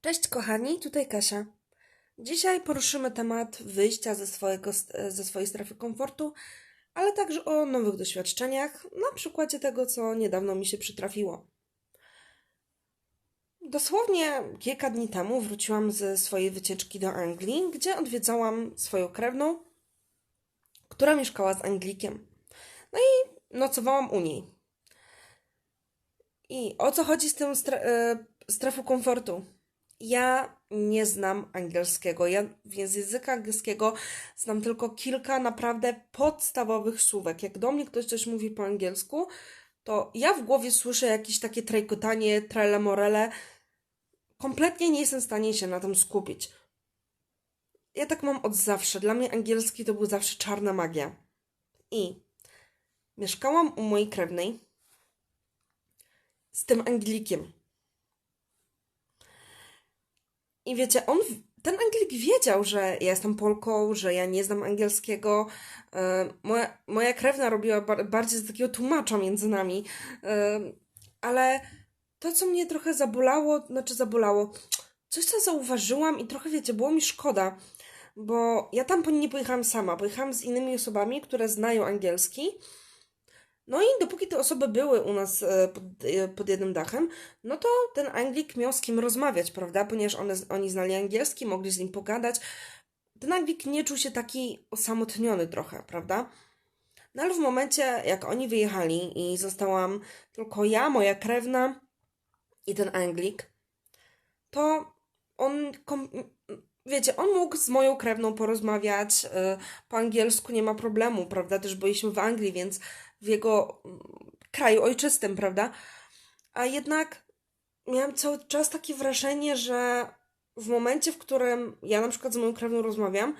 Cześć kochani, tutaj Kasia. Dzisiaj poruszymy temat wyjścia ze, swojego, ze swojej strefy komfortu, ale także o nowych doświadczeniach, na przykładzie tego, co niedawno mi się przytrafiło. Dosłownie kilka dni temu wróciłam ze swojej wycieczki do Anglii, gdzie odwiedzałam swoją krewną, która mieszkała z Anglikiem. No i nocowałam u niej. I o co chodzi z stre- e, strefą komfortu? Ja nie znam angielskiego. Ja z języka angielskiego znam tylko kilka naprawdę podstawowych słówek. Jak do mnie ktoś coś mówi po angielsku, to ja w głowie słyszę jakieś takie trajkotanie, trele morele. Kompletnie nie jestem w stanie się na tym skupić. Ja tak mam od zawsze. Dla mnie angielski to był zawsze czarna magia. I mieszkałam u mojej krewnej z tym Anglikiem. I wiecie, on, ten Anglik wiedział, że ja jestem Polką, że ja nie znam angielskiego. E, moja, moja krewna robiła bardziej z takiego tłumacza między nami. E, ale to, co mnie trochę zabolało, znaczy zabolało, coś co zauważyłam i trochę, wiecie, było mi szkoda, bo ja tam nie pojechałam sama, pojechałam z innymi osobami, które znają angielski no i dopóki te osoby były u nas e, pod, e, pod jednym dachem, no to ten Anglik miał z kim rozmawiać, prawda? Ponieważ one, oni znali angielski, mogli z nim pogadać. Ten Anglik nie czuł się taki osamotniony trochę, prawda? No ale w momencie, jak oni wyjechali i zostałam tylko ja, moja krewna i ten Anglik, to on, wiecie, on mógł z moją krewną porozmawiać e, po angielsku, nie ma problemu, prawda? Też byliśmy w Anglii, więc w jego mm, kraju ojczystym, prawda? A jednak miałam cały czas takie wrażenie, że w momencie, w którym ja na przykład z moją krewną rozmawiam,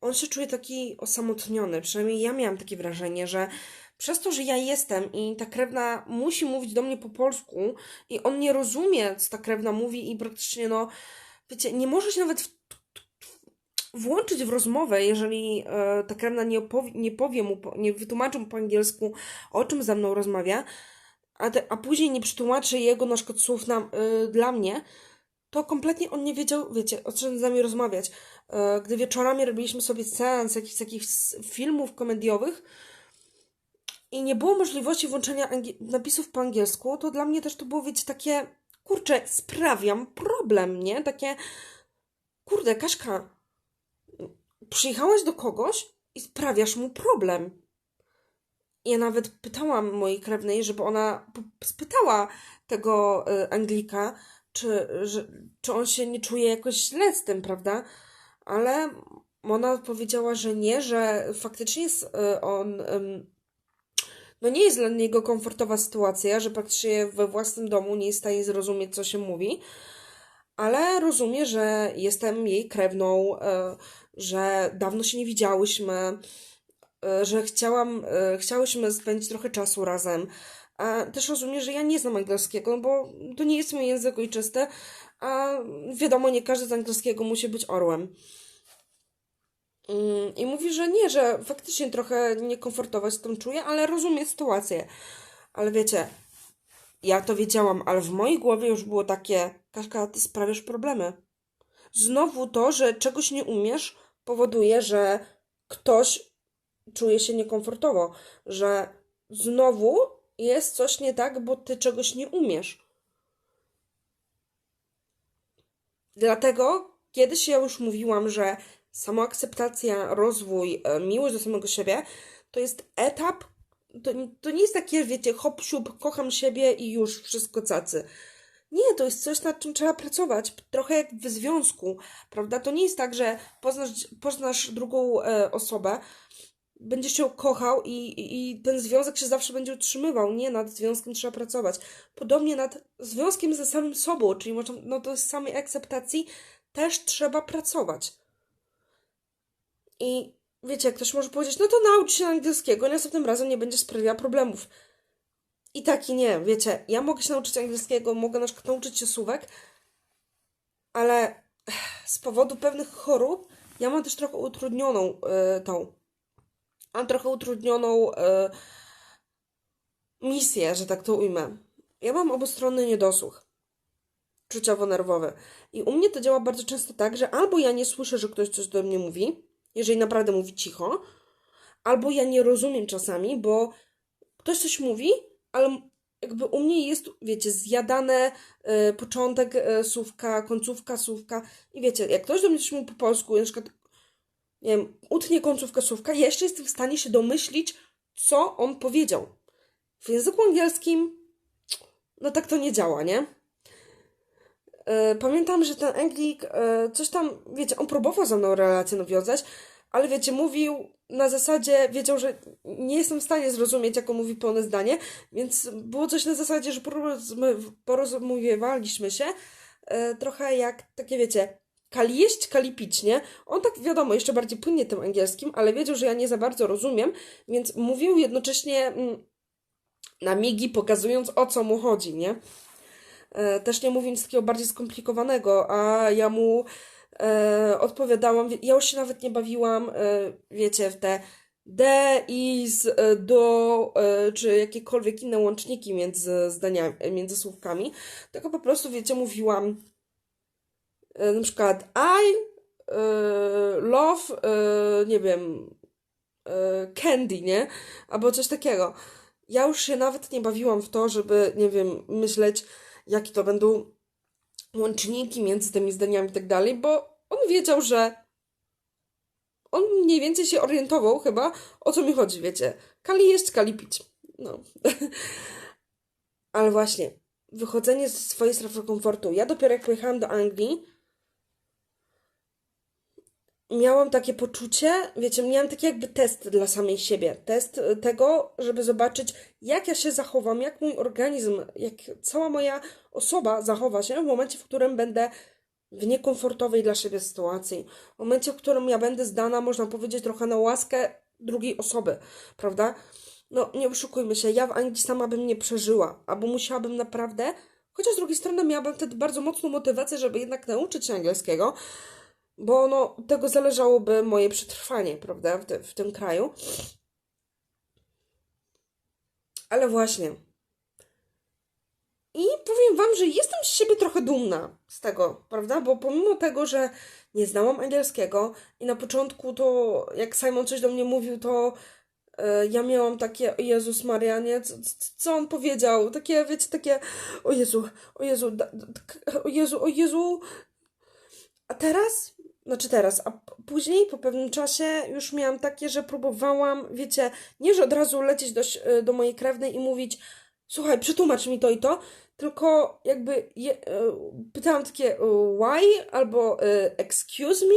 on się czuje taki osamotniony. Przynajmniej ja miałam takie wrażenie, że przez to, że ja jestem i ta krewna musi mówić do mnie po polsku i on nie rozumie, co ta krewna mówi i praktycznie, no, wiecie, nie może się nawet włączyć w rozmowę, jeżeli e, ta krewna nie, opowie, nie powie mu, nie wytłumaczy mu po angielsku, o czym ze mną rozmawia, a, te, a później nie przetłumaczy jego na przykład słów na, e, dla mnie, to kompletnie on nie wiedział, wiecie, o czym z nami rozmawiać. E, gdy wieczorami robiliśmy sobie seans jakichś takich filmów komediowych i nie było możliwości włączenia napisów po angielsku, to dla mnie też to było, wiecie, takie, kurczę, sprawiam problem, nie? Takie, kurde, Kaszka, przyjechałaś do kogoś i sprawiasz mu problem. Ja nawet pytałam mojej krewnej, żeby ona spytała tego y, Anglika, czy, że, czy on się nie czuje jakoś źle z tym, prawda? Ale ona powiedziała, że nie, że faktycznie jest y, on. No nie jest dla niego komfortowa sytuacja, że praktycznie we własnym domu nie jest w stanie zrozumieć, co się mówi, ale rozumie, że jestem jej krewną, y, że dawno się nie widziałyśmy, e, że chciałam, e, chciałyśmy spędzić trochę czasu razem. A też rozumiem, że ja nie znam angielskiego, bo to nie jest mój język ojczysty, a wiadomo, nie każdy z angielskiego musi być orłem. Mm, I mówi, że nie, że faktycznie trochę niekomfortowo się tam czuję, ale rozumie sytuację. Ale wiecie, ja to wiedziałam, ale w mojej głowie już było takie, Kaśka, ty sprawiasz problemy. Znowu to, że czegoś nie umiesz, powoduje, że ktoś czuje się niekomfortowo, że znowu jest coś nie tak, bo ty czegoś nie umiesz. Dlatego kiedyś ja już mówiłam, że samoakceptacja, rozwój, e, miłość do samego siebie to jest etap, to, to nie jest takie, wiecie, hop, siup, kocham siebie i już wszystko cacy. Nie, to jest coś, nad czym trzeba pracować. Trochę jak w związku, prawda? To nie jest tak, że poznasz, poznasz drugą e, osobę, będziesz ją kochał i, i, i ten związek się zawsze będzie utrzymywał. Nie, nad związkiem trzeba pracować. Podobnie nad związkiem ze samym sobą, czyli można, no z samej akceptacji też trzeba pracować. I wiecie, ktoś może powiedzieć, no to naucz się angielskiego następnym razem nie będzie sprawiała problemów. I tak i nie, wiecie, ja mogę się nauczyć angielskiego, mogę na przykład nauczyć się słówek, ale z powodu pewnych chorób ja mam też trochę utrudnioną y, tą, mam trochę utrudnioną y, misję, że tak to ujmę. Ja mam obustronny niedosłuch. uczuciowo-nerwowy. I u mnie to działa bardzo często tak, że albo ja nie słyszę, że ktoś coś do mnie mówi, jeżeli naprawdę mówi cicho, albo ja nie rozumiem czasami, bo ktoś coś mówi, ale jakby u mnie jest, wiecie, zjadane y, początek y, słówka, końcówka słówka i wiecie, jak ktoś do mnie coś mówi po polsku, na przykład, nie wiem, utnie końcówkę słówka, jeszcze jestem w stanie się domyślić, co on powiedział. W języku angielskim, no tak to nie działa, nie? Y, pamiętam, że ten Anglik y, coś tam, wiecie, on próbował ze mną relację nawiązać, ale wiecie, mówił na zasadzie, wiedział, że nie jestem w stanie zrozumieć, jak on mówi pełne zdanie, więc było coś na zasadzie, że porozumiewaliśmy się e, trochę jak takie, wiecie, kali jeść, kali pić, nie? On tak, wiadomo, jeszcze bardziej płynnie tym angielskim, ale wiedział, że ja nie za bardzo rozumiem, więc mówił jednocześnie mm, na migi, pokazując o co mu chodzi, nie? E, też nie mówiąc takiego bardziej skomplikowanego, a ja mu e, odpowiadałam, ja już się nawet nie bawiłam, e, wiecie, w te de, is, e, do, e, czy jakiekolwiek inne łączniki między zdaniami, między słówkami, tylko po prostu, wiecie, mówiłam e, na przykład I e, love, e, nie wiem, e, candy, nie? Albo coś takiego. Ja już się nawet nie bawiłam w to, żeby, nie wiem, myśleć, jakie to będą łączniki między tymi zdaniami i tak dalej, bo on wiedział, że on mniej więcej się orientował chyba, o co mi chodzi, wiecie. Kali jeść, kali pić. No. Ale właśnie, wychodzenie ze swojej strefy komfortu. Ja dopiero jak pojechałam do Anglii, miałam takie poczucie, wiecie, miałam taki jakby test dla samej siebie. Test tego, żeby zobaczyć, jak ja się zachowam, jak mój organizm, jak cała moja osoba zachowa się w momencie, w którym będę w niekomfortowej dla siebie sytuacji. W momencie, w którym ja będę zdana, można powiedzieć, trochę na łaskę drugiej osoby, prawda? No, nie oszukujmy się, ja w Anglii sama bym nie przeżyła, albo musiałabym naprawdę, chociaż z drugiej strony miałabym wtedy bardzo mocną motywację, żeby jednak nauczyć się angielskiego, bo no, tego zależałoby moje przetrwanie, prawda, w, te, w tym kraju. Ale właśnie. I powiem Wam, że jestem z siebie trochę dumna z tego, prawda? Bo pomimo tego, że nie znałam angielskiego i na początku to, jak Simon coś do mnie mówił, to e, ja miałam takie, Jezus Maria, nie? Co, co on powiedział? Takie, wiecie, takie, o Jezu, o Jezu, da, da, o Jezu, o Jezu. A teraz znaczy teraz, a później po pewnym czasie już miałam takie, że próbowałam, wiecie, nie że od razu lecieć do, e, do mojej krewnej i mówić, słuchaj, przetłumacz mi to i to, tylko jakby je, e, pytałam takie e, why albo excuse me,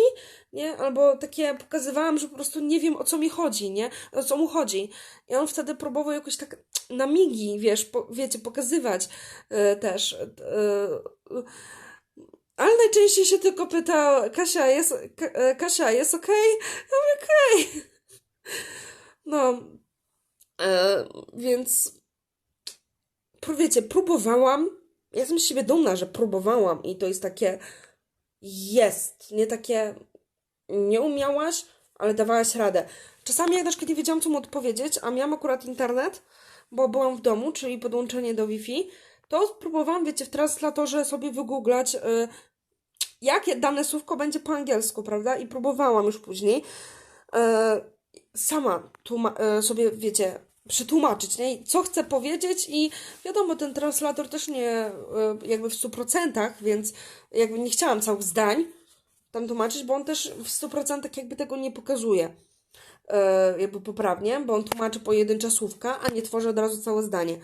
nie? Albo takie pokazywałam, że po prostu nie wiem o co mi chodzi, nie? O co mu chodzi. I on wtedy próbował jakoś tak na migi, wiesz, po, wiecie, pokazywać też. Ale najczęściej się tylko pyta, Kasia, jest, e, Kasia, jest okej? Okay? Ja mówię, okej. Okay. No, e, więc wiecie, próbowałam. Jestem z siebie dumna, że próbowałam i to jest takie jest, nie takie nie umiałaś, ale dawałaś radę. Czasami jak na przykład nie wiedziałam, co mu odpowiedzieć, a miałam akurat internet, bo byłam w domu, czyli podłączenie do Wi-Fi, to próbowałam, wiecie, w translatorze sobie wygooglać, y, jakie dane słówko będzie po angielsku, prawda? I próbowałam już później y, sama y, sobie, wiecie, przetłumaczyć, nie? co chcę powiedzieć i wiadomo, ten translator też nie jakby w 100%, więc jakby nie chciałam całych zdań tam tłumaczyć, bo on też w 100% jakby tego nie pokazuje jakby poprawnie, bo on tłumaczy pojedyncze słówka, a nie tworzy od razu całe zdanie.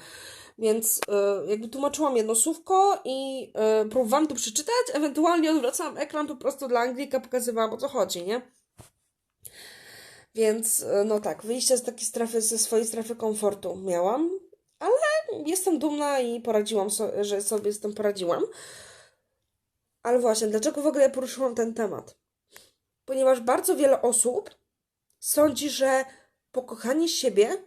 Więc y, jakby tłumaczyłam jedno słówko i próbowałam to przeczytać, ewentualnie odwracałam ekran po prostu dla Anglika, pokazywałam o co chodzi, nie? Więc y, no tak, wyjście z takiej strefy, ze swojej strefy komfortu miałam, ale jestem dumna i poradziłam, że sobie z tym poradziłam. Ale właśnie, dlaczego w ogóle poruszyłam ten temat? Ponieważ bardzo wiele osób sądzi, że pokochanie siebie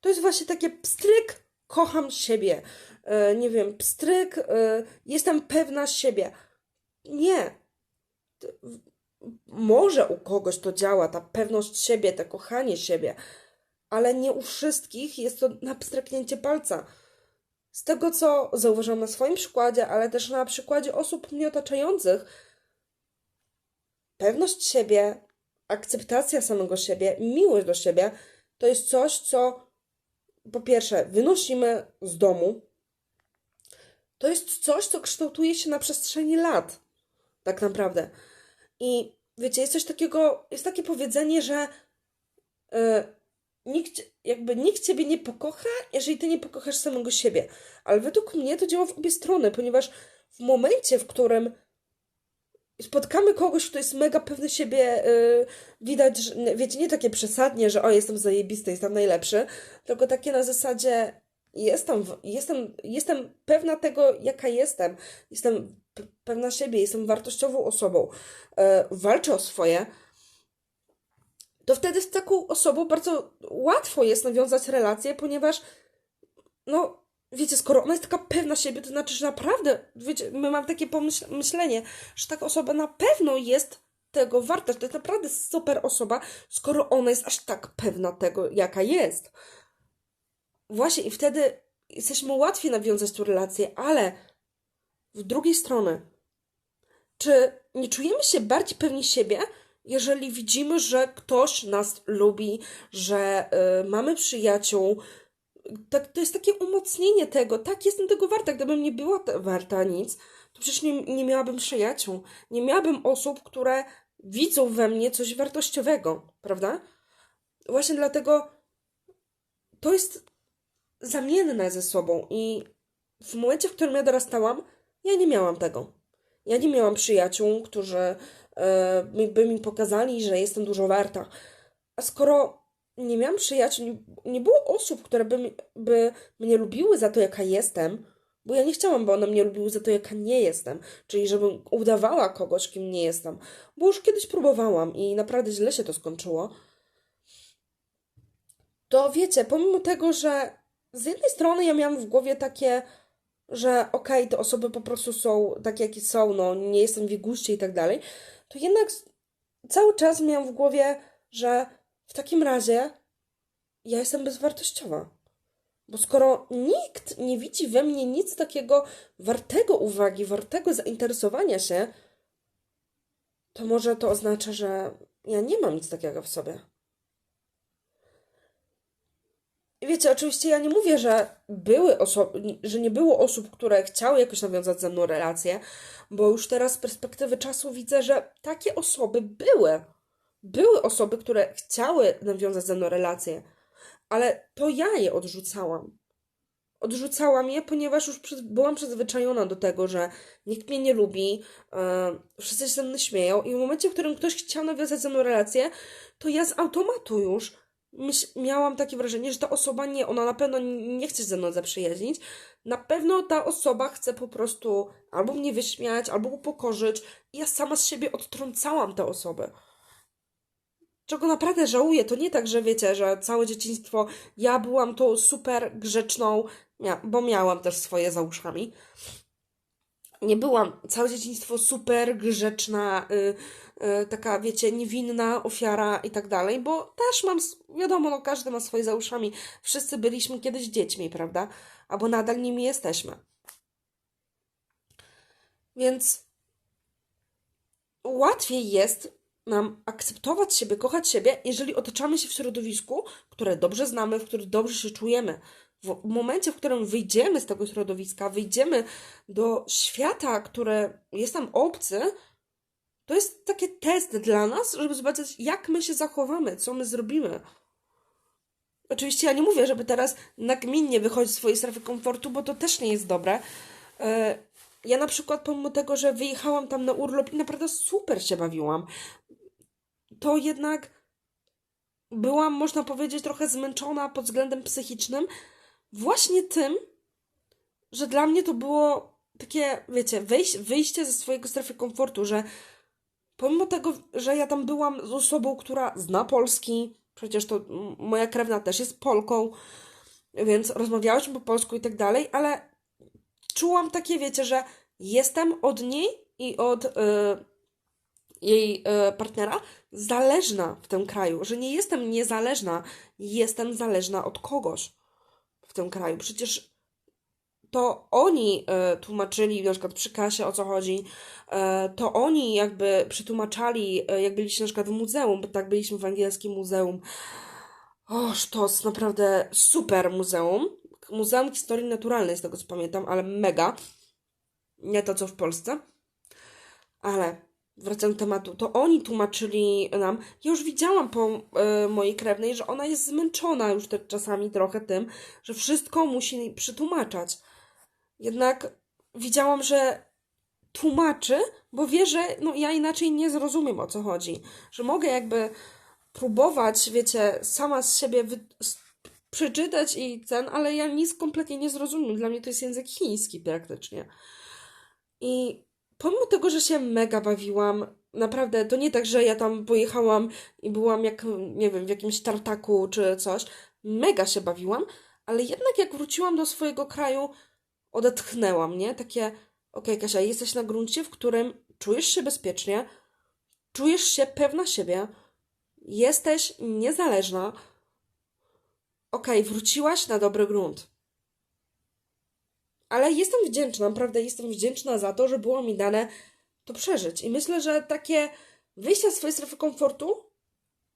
to jest właśnie takie pstryk kocham siebie, e, nie wiem, pstryk, e, jestem pewna siebie. Nie. Może u kogoś to działa, ta pewność siebie, to kochanie siebie, ale nie u wszystkich jest to na pstryknięcie palca. z tego, co zauważyłam na swoim przykładzie, ale też na przykładzie osób mnie otaczających, pewność siebie, akceptacja samego siebie, miłość do siebie to jest coś, co po pierwsze wynosimy z domu. To jest coś, co kształtuje się na przestrzeni lat, tak naprawdę. I wiecie, jest coś takiego, jest takie powiedzenie, że yy, nikt, jakby nikt ciebie nie pokocha, jeżeli ty nie pokochasz samego siebie. Ale według mnie to działa w obie strony, ponieważ w momencie, w którym spotkamy kogoś, kto jest mega pewny siebie, yy, widać, że, wiecie, nie takie przesadnie, że o, jestem zajebisty, jestem najlepszy, tylko takie na zasadzie jestem, jestem, jestem pewna tego, jaka jestem, jestem pewna siebie, jestem wartościową osobą, yy, walczę o swoje, to wtedy z taką osobą bardzo łatwo jest nawiązać relację, ponieważ no, wiecie, skoro ona jest taka pewna siebie, to znaczy, że naprawdę, wiecie, my mamy takie pomyślenie, że taka osoba na pewno jest tego warta, że to jest naprawdę super osoba, skoro ona jest aż tak pewna tego, jaka jest. Właśnie i wtedy jesteśmy łatwiej nawiązać tą relację, ale w drugiej strony, czy nie czujemy się bardziej pewni siebie, jeżeli widzimy, że ktoś nas lubi, że y, mamy przyjaciół, tak, to jest takie umocnienie tego. Tak, jestem tego warta. Gdybym nie była warta nic, to przecież nie, nie miałabym przyjaciół. Nie miałabym osób, które widzą we mnie coś wartościowego, prawda? Właśnie dlatego to jest zamienne ze sobą i w momencie, w którym ja dorastałam, ja nie miałam tego. Ja nie miałam przyjaciół, którzy e, by mi pokazali, że jestem dużo warta. A skoro nie miałam przyjaciół, nie, nie było osób, które by, by mnie lubiły za to, jaka jestem, bo ja nie chciałam, by one mnie lubiły za to, jaka nie jestem. Czyli żebym udawała kogoś, kim nie jestem. Bo już kiedyś próbowałam i naprawdę źle się to skończyło. To wiecie, pomimo tego, że z jednej strony ja miałam w głowie takie, że okej, okay, te osoby po prostu są takie, jakie są, no nie jestem w ich guście i tak dalej, to jednak cały czas miałam w głowie, że w takim razie ja jestem bezwartościowa. Bo skoro nikt nie widzi we mnie nic takiego wartego uwagi, wartego zainteresowania się, to może to oznacza, że ja nie mam nic takiego w sobie. I wiecie, oczywiście ja nie mówię, że były osoby, że nie było osób, które chciały jakoś nawiązać ze mną relacje, bo już teraz z perspektywy czasu widzę, że takie osoby były były osoby, które chciały nawiązać ze mną relacje, ale to ja je odrzucałam. Odrzucałam je, ponieważ już byłam przyzwyczajona do tego, że nikt mnie nie lubi, yy, wszyscy się ze mną śmieją i w momencie, w którym ktoś chciał nawiązać ze mną relację, to ja z automatu już miałam takie wrażenie, że ta osoba nie, ona na pewno nie chce ze mną zaprzyjaźnić. Na pewno ta osoba chce po prostu albo mnie wyśmiać, albo upokorzyć. I ja sama z siebie odtrącałam tę osobę czego naprawdę żałuję, to nie tak, że wiecie, że całe dzieciństwo ja byłam tą super grzeczną, bo miałam też swoje za uszami. Nie byłam całe dzieciństwo super grzeczna, yy, yy, taka, wiecie, niewinna ofiara i tak dalej, bo też mam, wiadomo, no każdy ma swoje za uszami. Wszyscy byliśmy kiedyś dziećmi, prawda? Albo nadal nimi jesteśmy. Więc łatwiej jest nam akceptować siebie, kochać siebie, jeżeli otaczamy się w środowisku, które dobrze znamy, w którym dobrze się czujemy. W momencie, w którym wyjdziemy z tego środowiska, wyjdziemy do świata, który jest nam obcy, to jest taki test dla nas, żeby zobaczyć, jak my się zachowamy, co my zrobimy. Oczywiście ja nie mówię, żeby teraz nagminnie wychodzić z swojej strefy komfortu, bo to też nie jest dobre. E, ja na przykład, pomimo tego, że wyjechałam tam na urlop i naprawdę super się bawiłam, to jednak byłam, można powiedzieć, trochę zmęczona pod względem psychicznym, właśnie tym, że dla mnie to było takie, wiecie, wyjście, wyjście ze swojego strefy komfortu, że pomimo tego, że ja tam byłam z osobą, która zna polski, przecież to moja krewna też jest Polką, więc rozmawiałyśmy po polsku i tak dalej, ale czułam takie, wiecie, że jestem od niej i od. Yy, jej e, partnera zależna w tym kraju, że nie jestem niezależna, jestem zależna od kogoś w tym kraju. Przecież to oni e, tłumaczyli, na przykład przy kasie o co chodzi, e, to oni jakby przetłumaczali, e, jak byliśmy na przykład w muzeum, bo tak byliśmy w angielskim muzeum. O, sztos, naprawdę super muzeum. Muzeum Historii Naturalnej, z tego co pamiętam, ale mega. Nie to co w Polsce. Ale wracając do tematu, to oni tłumaczyli nam. Ja już widziałam po y, mojej krewnej, że ona jest zmęczona już te, czasami trochę tym, że wszystko musi przetłumaczać. Jednak widziałam, że tłumaczy, bo wie, że no, ja inaczej nie zrozumiem o co chodzi. Że mogę jakby próbować, wiecie, sama z siebie wy- przeczytać i ten, ale ja nic kompletnie nie zrozumiem. Dla mnie to jest język chiński praktycznie. I pomimo tego, że się mega bawiłam, naprawdę, to nie tak, że ja tam pojechałam i byłam jak, nie wiem, w jakimś tartaku czy coś. Mega się bawiłam, ale jednak jak wróciłam do swojego kraju, odetchnęłam, nie? Takie, okej, Kasia, jesteś na gruncie, w którym czujesz się bezpiecznie, czujesz się pewna siebie, jesteś niezależna. Okej, wróciłaś na dobry grunt. Ale jestem wdzięczna, naprawdę jestem wdzięczna za to, że było mi dane to przeżyć. I myślę, że takie wyjście z swojej strefy komfortu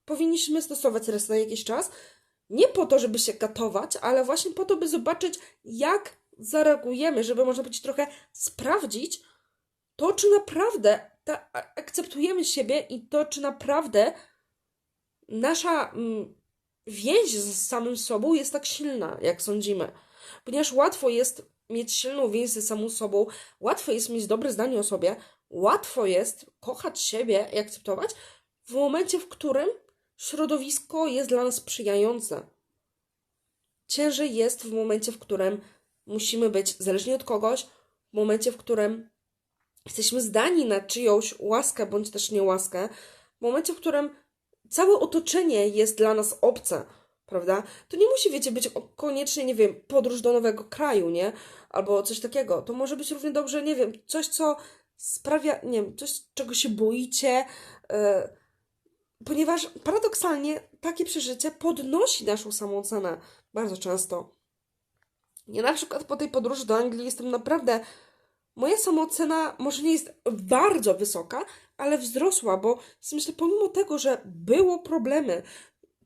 powinniśmy stosować raz na jakiś czas. Nie po to, żeby się katować, ale właśnie po to, by zobaczyć, jak zareagujemy, żeby można powiedzieć trochę sprawdzić to, czy naprawdę ta, akceptujemy siebie i to, czy naprawdę nasza mm, więź z samym sobą jest tak silna, jak sądzimy. Ponieważ łatwo jest mieć silną więź ze samą sobą, łatwo jest mieć dobre zdanie o sobie, łatwo jest kochać siebie i akceptować w momencie, w którym środowisko jest dla nas sprzyjające. Ciężej jest w momencie, w którym musimy być zależni od kogoś, w momencie, w którym jesteśmy zdani na czyjąś łaskę bądź też niełaskę, w momencie, w którym całe otoczenie jest dla nas obce, prawda? To nie musi, wiecie, być koniecznie, nie wiem, podróż do nowego kraju, nie? Albo coś takiego. To może być równie dobrze, nie wiem, coś, co sprawia, nie wiem, coś, czego się boicie, yy, ponieważ paradoksalnie takie przeżycie podnosi naszą samoocenę bardzo często. Ja na przykład po tej podróży do Anglii jestem naprawdę. Moja samoocena może nie jest bardzo wysoka, ale wzrosła, bo myślę, pomimo tego, że było problemy,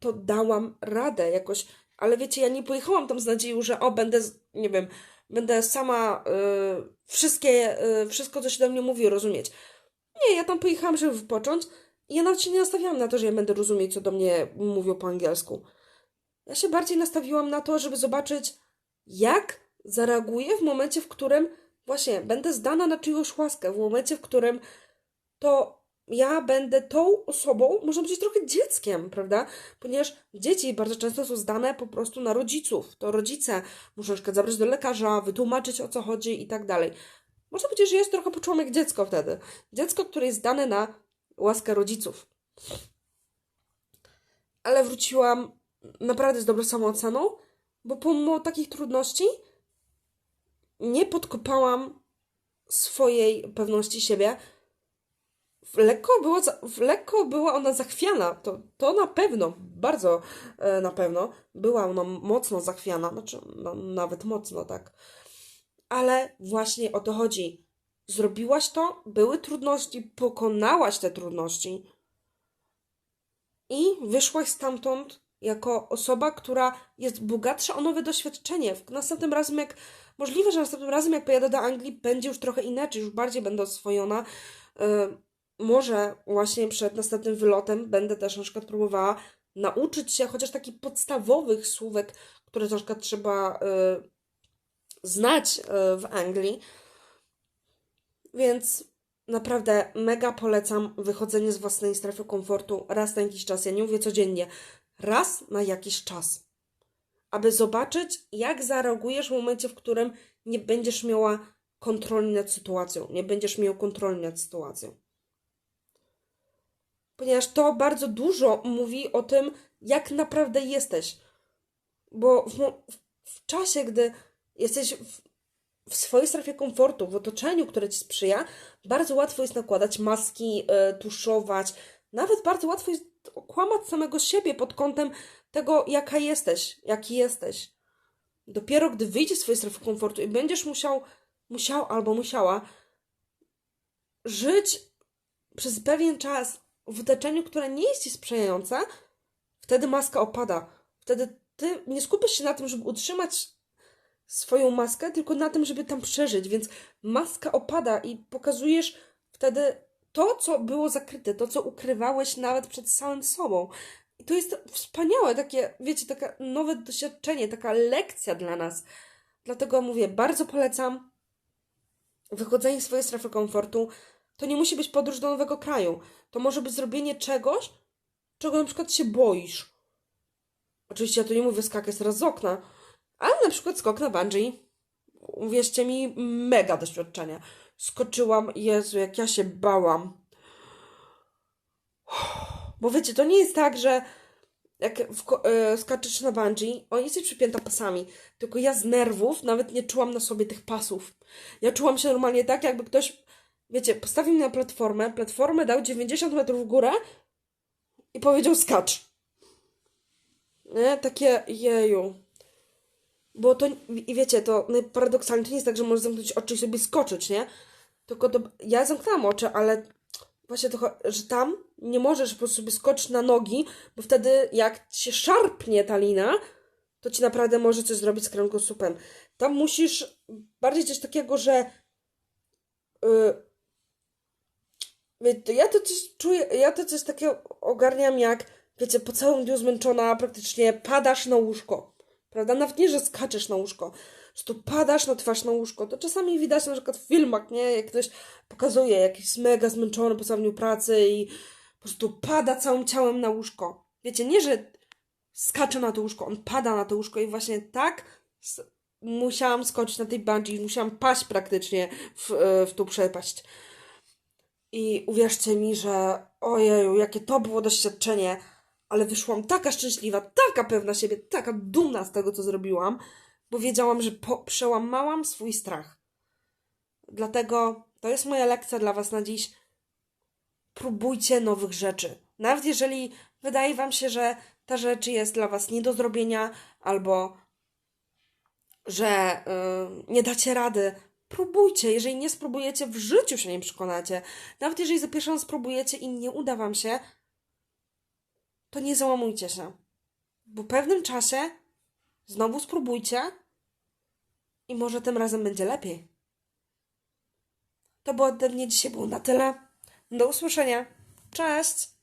to dałam radę jakoś. Ale wiecie, ja nie pojechałam tam z nadzieją, że o, będę, nie wiem, będę sama y, wszystkie, y, wszystko, co się do mnie mówi, rozumieć. Nie, ja tam pojechałam, żeby wypocząć i ja nawet się nie nastawiałam na to, że ja będę rozumieć, co do mnie mówią po angielsku. Ja się bardziej nastawiłam na to, żeby zobaczyć, jak zareaguję w momencie, w którym właśnie będę zdana na czyjąś łaskę, w momencie, w którym to ja będę tą osobą, można powiedzieć trochę dzieckiem, prawda? Ponieważ dzieci bardzo często są zdane po prostu na rodziców. To rodzice muszą na zabrać do lekarza, wytłumaczyć o co chodzi i tak dalej. Można powiedzieć, że jest trochę poczułam dziecko wtedy. Dziecko, które jest zdane na łaskę rodziców. Ale wróciłam naprawdę z dobrą samooceną, bo pomimo takich trudności nie podkopałam swojej pewności siebie. Lekko, było, lekko była ona zachwiana. To, to na pewno, bardzo e, na pewno. Była ona mocno zachwiana, znaczy no, nawet mocno tak. Ale właśnie o to chodzi. Zrobiłaś to, były trudności, pokonałaś te trudności i wyszłaś stamtąd jako osoba, która jest bogatsza o nowe doświadczenie. Następnym razem, jak możliwe, że następnym razem, jak pojadę do Anglii, będzie już trochę inaczej, już bardziej będę oswojona. Yy, może właśnie przed następnym wylotem będę też na przykład próbowała nauczyć się chociaż takich podstawowych słówek, które na przykład trzeba yy, znać yy, w Anglii. Więc naprawdę mega polecam wychodzenie z własnej strefy komfortu raz na jakiś czas. Ja nie mówię codziennie, raz na jakiś czas. Aby zobaczyć, jak zareagujesz w momencie, w którym nie będziesz miała kontroli nad sytuacją, nie będziesz miał kontroli nad sytuacją. Ponieważ to bardzo dużo mówi o tym, jak naprawdę jesteś. Bo w, w czasie, gdy jesteś w, w swojej strefie komfortu, w otoczeniu, które ci sprzyja, bardzo łatwo jest nakładać maski, y, tuszować. Nawet bardzo łatwo jest okłamać samego siebie pod kątem tego, jaka jesteś, jaki jesteś. Dopiero gdy wyjdziesz z swojej strefy komfortu i będziesz musiał, musiał albo musiała żyć przez pewien czas w otoczeniu, które nie jest ci sprzyjające, wtedy maska opada. Wtedy ty nie skupiasz się na tym, żeby utrzymać swoją maskę, tylko na tym, żeby tam przeżyć. Więc maska opada i pokazujesz wtedy to, co było zakryte, to, co ukrywałeś nawet przed samym sobą. I to jest wspaniałe, takie, wiecie, takie nowe doświadczenie, taka lekcja dla nas. Dlatego mówię, bardzo polecam wychodzenie z swojej strefy komfortu. To nie musi być podróż do nowego kraju. To może być zrobienie czegoś, czego na przykład się boisz. Oczywiście ja tu nie mówię skakać teraz z okna, ale na przykład skok na bungee. Uwierzcie mi, mega doświadczenie. Skoczyłam, Jezu, jak ja się bałam. Bo wiecie, to nie jest tak, że jak wko- e, skaczesz na bungee, on jesteś przypięta pasami, tylko ja z nerwów nawet nie czułam na sobie tych pasów. Ja czułam się normalnie tak, jakby ktoś, wiecie, postawił mnie na platformę, platformę dał 90 metrów w górę i powiedział skacz. Nie? Takie, jeju. Bo to, i wiecie, to paradoksalnie to nie jest tak, że możesz zamknąć oczy i sobie skoczyć, nie? Tylko to, ja zamknęłam oczy, ale właśnie to, że tam nie możesz po prostu sobie skoczyć na nogi, bo wtedy jak się szarpnie ta lina, to ci naprawdę może coś zrobić z kręgosłupem. Tam musisz bardziej coś takiego, że yy, Ja to coś czuję, ja to coś takiego ogarniam jak, wiecie, po całym dniu zmęczona praktycznie padasz na łóżko, prawda? Nawet nie, że skaczesz na łóżko, że to padasz na twarz na łóżko. To czasami widać na przykład w filmach, nie? Jak ktoś pokazuje, jakiś mega zmęczony po całym dniu pracy i po prostu pada całym ciałem na łóżko. Wiecie, nie, że skacze na to łóżko, on pada na to łóżko i właśnie tak musiałam skoczyć na tej bungee, musiałam paść praktycznie w, e, w tą przepaść. I uwierzcie mi, że ojeju, jakie to było doświadczenie, ale wyszłam taka szczęśliwa, taka pewna siebie, taka dumna z tego, co zrobiłam, bo wiedziałam, że po, przełamałam swój strach. Dlatego to jest moja lekcja dla Was na dziś. Próbujcie nowych rzeczy. Nawet jeżeli wydaje Wam się, że ta rzecz jest dla Was nie do zrobienia, albo że y, nie dacie rady, próbujcie. Jeżeli nie spróbujecie, w życiu się nie przekonacie. Nawet jeżeli za pierwszą spróbujecie i nie uda wam się, to nie załamujcie się. Po pewnym czasie znowu spróbujcie i może tym razem będzie lepiej. To było ode mnie dzisiaj było na tyle. Do usłyszenia. Cześć!